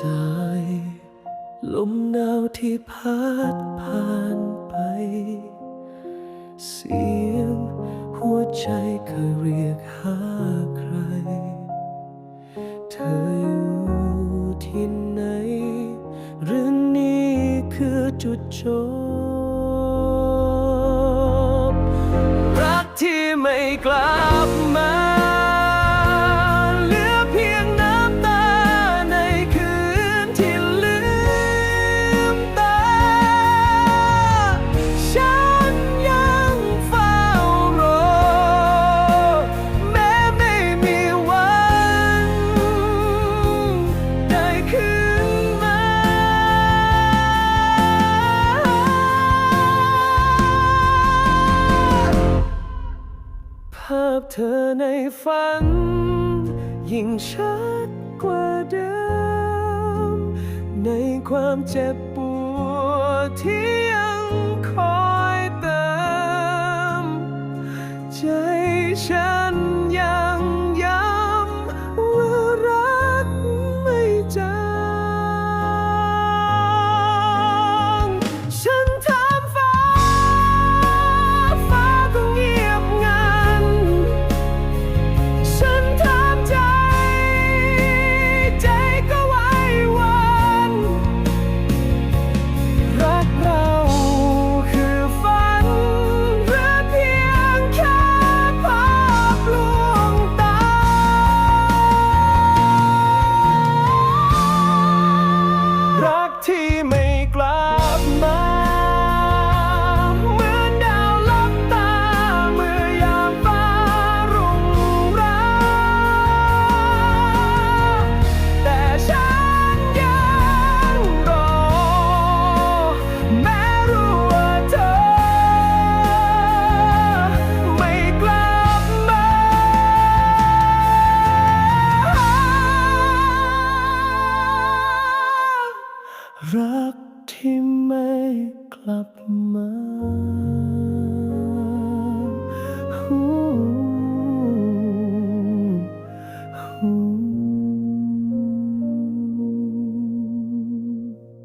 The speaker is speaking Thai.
ในสายลมหนาวที่พัดผ่านไป เสียงหัวใจเคยเรียกหาใคร เธออยู่ที่ไหนหรือนี่คือจุดจบ รักที่ไม่กลับมาาพเธอในฝัน ยิ่งชัดกว่าเดิม ในความเจ็บปวดที่ยังคอยเติมใจฉัน รักที่ไม่กลับมา